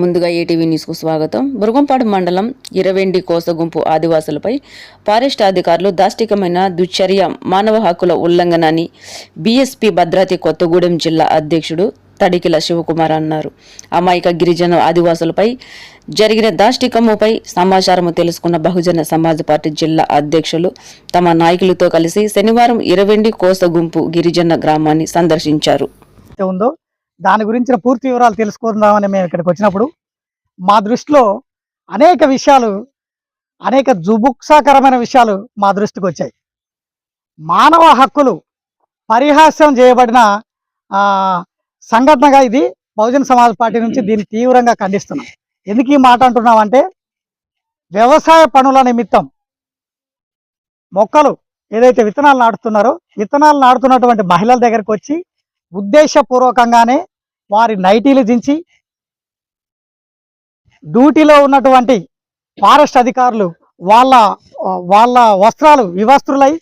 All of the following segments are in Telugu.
ముందుగా ఏటీవీ న్యూస్కు స్వాగతం. బురగంపాడు మండలం ఇరవెండి కోసగుంపు ఆదివాసులపై ఫారెస్ట్ అధికారులు దాష్టికమైన దుశ్చర్య మానవ హక్కుల ఉల్లంఘన అని బీఎస్పీ భద్రాద్రి కొత్తగూడెం జిల్లా అధ్యక్షుడు తడికిల శివకుమార్ అన్నారు. అమాయక గిరిజన ఆదివాసులపై జరిగిన దాష్టికముపై సమాచారం తెలుసుకున్న బహుజన సమాజ్ పార్టీ జిల్లా అధ్యక్షులు తమ నాయకులతో కలిసి శనివారం ఇరవెండి కోసగుంపు గిరిజన గ్రామాన్ని సందర్శించారు. ఉందో? దాని గురించిన పూర్తి వివరాలు తెలుసుకుందామని మేము ఇక్కడికి వచ్చినప్పుడు మా దృష్టిలో అనేక విషయాలు అనేక జుబుక్సాకరమైన విషయాలు మా దృష్టికి వచ్చాయి. మానవ హక్కులు పరిహాస్యం చేయబడిన సంఘటనగా ఇది బహుజన సమాజ్ పార్టీ నుంచి దీన్ని తీవ్రంగా ఖండిస్తున్నాం. ఎందుకు ఈ మాట అంటున్నామంటే వ్యవసాయ పనుల నిమిత్తం మొక్కలు ఏదైతే విత్తనాలు నాటుతున్నారో విత్తనాలు నాటుతున్నటువంటి మహిళల దగ్గరికి వచ్చి ఉద్దేశపూర్వకంగానే వారి నైటీలు దించి డ్యూటీలో ఉన్నటువంటి ఫారెస్ట్ అధికారులు వాళ్ళ వాళ్ళ వస్త్రాలు వివస్త్రులై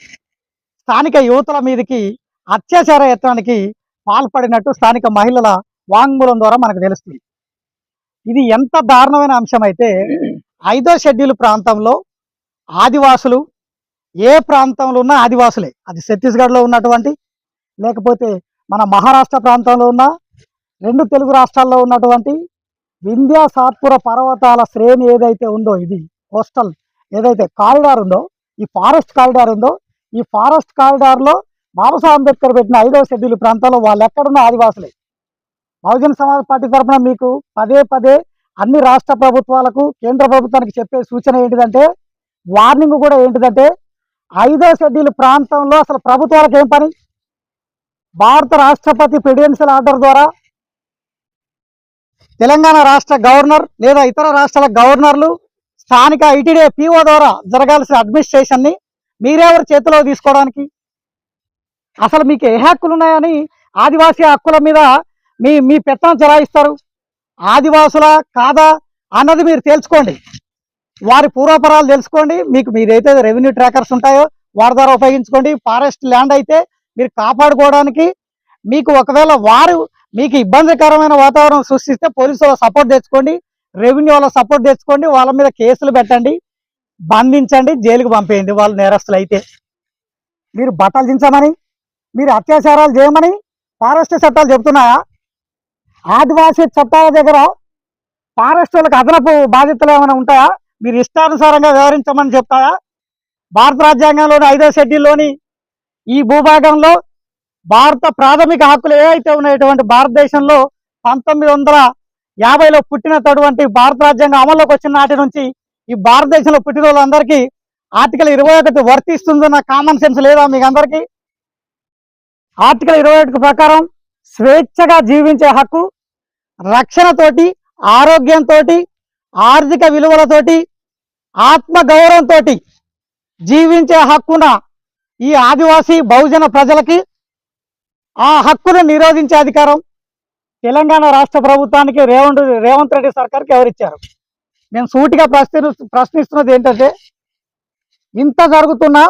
స్థానిక యువతుల మీదకి అత్యాచార యత్నానికి పాల్పడినట్టు స్థానిక మహిళల వాంగ్మూలం ద్వారా మనకు తెలుస్తుంది. ఇది ఎంత దారుణమైన అంశం అయితే ఐదో షెడ్యూల్ ప్రాంతంలో ఆదివాసులు ఏ ప్రాంతంలో ఉన్న ఆదివాసులే. అది ఛత్తీస్గఢ్లో ఉన్నటువంటి లేకపోతే మన మహారాష్ట్ర ప్రాంతంలో ఉన్న రెండు తెలుగు రాష్ట్రాల్లో ఉన్నటువంటి వింధ్యా సాత్పుర పర్వతాల శ్రేణి ఏదైతే ఉందో ఇది కోస్టల్ ఏదైతే కారిడార్ ఉందో ఈ ఫారెస్ట్ కారిడార్ ఉందో ఈ ఫారెస్ట్ కారిడార్లో బాబాసాహెబ్ అంబేద్కర్ పెట్టిన ఐదవ షెడ్యూల్ ప్రాంతంలో వాళ్ళు ఎక్కడున్న ఆదివాసులే. బహుజన సమాజ్ పార్టీ తరఫున మీకు పదే పదే అన్ని రాష్ట్ర ప్రభుత్వాలకు కేంద్ర ప్రభుత్వానికి చెప్పే సూచన ఏంటిదంటే వార్నింగ్ కూడా ఏంటిదంటే ఐదో షెడ్యూల్ ప్రాంతంలో అసలు ప్రభుత్వాలకు ఏం పని? భారత రాష్ట్రపతి ప్రెసిడెన్షియల్ ఆర్డర్ ద్వారా తెలంగాణ రాష్ట్ర గవర్నర్ లేదా ఇతర రాష్ట్రాల గవర్నర్లు స్థానిక ఐటీడీ పిఓ ద్వారా జరగాల్సిన అడ్మినిస్ట్రేషన్ని మీరెవరు చేతిలో తీసుకోవడానికి? అసలు మీకు ఏ హక్కులు ఉన్నాయని ఆదివాసీ హక్కుల మీద మీ మీ పెత్తనం చెలాయిస్తారు. ఆదివాసుల కాదా అన్నది మీరు తెలుసుకోండి వారి పూర్వపరాలు తెలుసుకోండి. మీకు మీరైతే రెవెన్యూ ట్రాకర్స్ ఉంటాయో వారి ద్వారా ఉపయోగించుకోండి. ఫారెస్ట్ ల్యాండ్ అయితే మీరు కాపాడుకోవడానికి మీకు ఒకవేళ వారు మీకు ఇబ్బందికరమైన వాతావరణం సృష్టిస్తే పోలీసు సపోర్ట్ తెచ్చుకోండి రెవెన్యూ వాళ్ళ సపోర్ట్ తెచ్చుకోండి వాళ్ళ మీద కేసులు పెట్టండి బంధించండి జైలుకు పంపేయండి వాళ్ళు నేరస్తులు అయితే మీరు బట్టలు దించమని మీరు అత్యాచారాలు చేయమని ఫారెస్ట్ చట్టాలు చెబుతున్నాయా? ఆదివాసీ చట్టాల దగ్గర ఫారెస్ట్ వాళ్ళకి అదనపు బాధ్యతలు ఏమైనా ఉంటాయా? మీరు ఇష్టానుసారంగా వ్యవహరించమని చెప్తాయా? భారత రాజ్యాంగంలోని ఐదో షెడ్యూల్లోని ఈ భూభాగంలో భారత ప్రాథమిక హక్కులు ఏవైతే ఉన్నాయటువంటి భారతదేశంలో పంతొమ్మిది వందల యాభైలో పుట్టినటువంటి భారత రాజ్యాంగం అమల్లోకి వచ్చిన నాటి నుంచి ఈ భారతదేశంలో పుట్టిన వాళ్ళందరికీ ఆర్టికల్ ఇరవై ఒకటి వర్తిస్తుందన్న కామన్ సెన్స్ లేదా మీకు అందరికీ? ఆర్టికల్ ఇరవై ఒకటి ప్రకారం స్వేచ్ఛగా జీవించే హక్కు రక్షణతోటి ఆరోగ్యంతో ఆర్థిక విలువలతోటి ఆత్మగౌరవంతో జీవించే హక్కున ఈ ఆదివాసీ బహుజన ప్రజలకి ఆ హక్కును నిరోధించే అధికారం తెలంగాణ రాష్ట్ర ప్రభుత్వానికి రేవంత్ రేవంత్ రెడ్డి సర్కార్కి ఎవరిచ్చారు? నేను సూటిగా ప్రశ్న ప్రశ్నిస్తున్నది ఏంటంటే ఇంత జరుగుతున్నా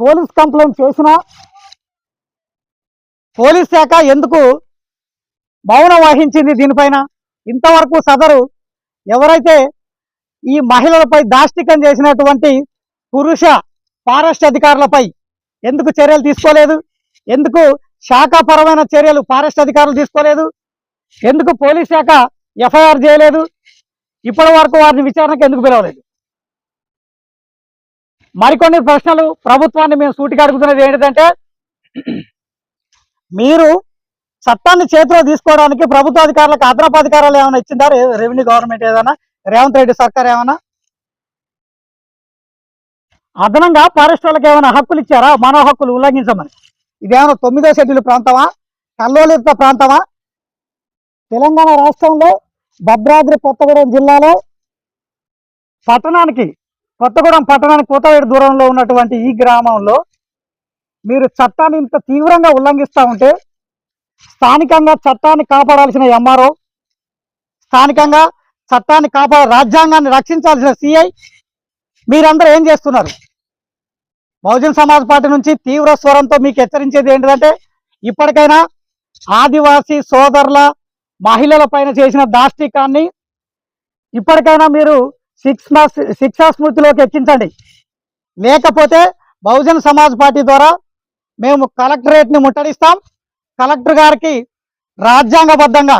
పోలీస్ కంప్లైంట్ చేసినా పోలీస్ శాఖ ఎందుకు మౌనం వహించింది దీనిపైన? ఇంతవరకు సదరు ఎవరైతే ఈ మహిళలపై దాష్టికం చేసినటువంటి పురుష ఫారెస్ట్ అధికారులపై ఎందుకు చర్యలు తీసుకోలేదు? ఎందుకు శాఖాపరమైన చర్యలు ఫారెస్ట్ అధికారులు తీసుకోలేదు? ఎందుకు పోలీస్ శాఖ ఎఫ్ఐఆర్ చేయలేదు? ఇప్పటి వరకు వారిని విచారణకు ఎందుకు పిలవలేదు? మరికొన్ని ప్రశ్నలు ప్రభుత్వాన్ని మేము సూటిగా అడుగుతున్నది ఏంటంటే మీరు చట్టాన్ని చేతిలో తీసుకోవడానికి ప్రభుత్వ అధికారులకు అదనపు అధికారాలు ఏమైనా ఇచ్చిందా? రెవెన్యూ గవర్నమెంట్ ఏదైనా? రేవంత్ రెడ్డి సర్కార్ ఏమైనా? అదనంగా ఫారెస్ట్ వాళ్ళకి ఏమైనా హక్కులు ఇచ్చారా? మానవ హక్కులు ఉల్లంఘించమని. ఇదేమైనా తొమ్మిదో షెడ్యూల్ ప్రాంతమా? కల్లోలిత ప్రాంతమా? తెలంగాణ రాష్ట్రంలో భద్రాద్రి కొత్తగూడెం జిల్లాలో పట్టణానికి కొత్తగూడెం పట్టణానికి కోతవేడు దూరంలో ఉన్నటువంటి ఈ గ్రామంలో మీరు చట్టాన్ని ఇంత తీవ్రంగా ఉల్లంఘిస్తూ ఉంటే స్థానికంగా చట్టాన్ని కాపాడాల్సిన ఎంఆర్ఓ స్థానికంగా చట్టాన్ని కాపాడ రాజ్యాంగాన్ని రక్షించాల్సిన సిఐ మీరందరూ ఏం చేస్తున్నారు? బహుజన్ సమాజ్ పార్టీ నుంచి తీవ్ర స్వరంతో మీకు హెచ్చరించేది ఏంటంటే ఇప్పటికైనా ఆదివాసీ సోదరుల మహిళల పైన చేసిన దాష్టికాన్ని ఇప్పటికైనా మీరు శిక్ష శిక్షా స్మృతిలోకి ఎక్కించండి. లేకపోతే బహుజన్ సమాజ్ పార్టీ ద్వారా మేము కలెక్టరేట్ని ముట్టడిస్తాం. కలెక్టర్ గారికి రాజ్యాంగబద్ధంగా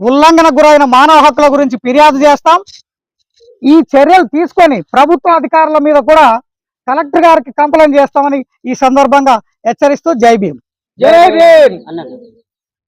ఉల్లంఘన గురైన మానవ హక్కుల గురించి ఫిర్యాదు చేస్తాం. ఈ చర్యలు తీసుకొని ప్రభుత్వ అధికారుల మీద కూడా కలెక్టర్ గారికి కంప్లైంట్ చేస్తామని ఈ సందర్భంగా హెచ్చరిస్తూ జై భీమ్. జై భీమ్! అన్నాడు.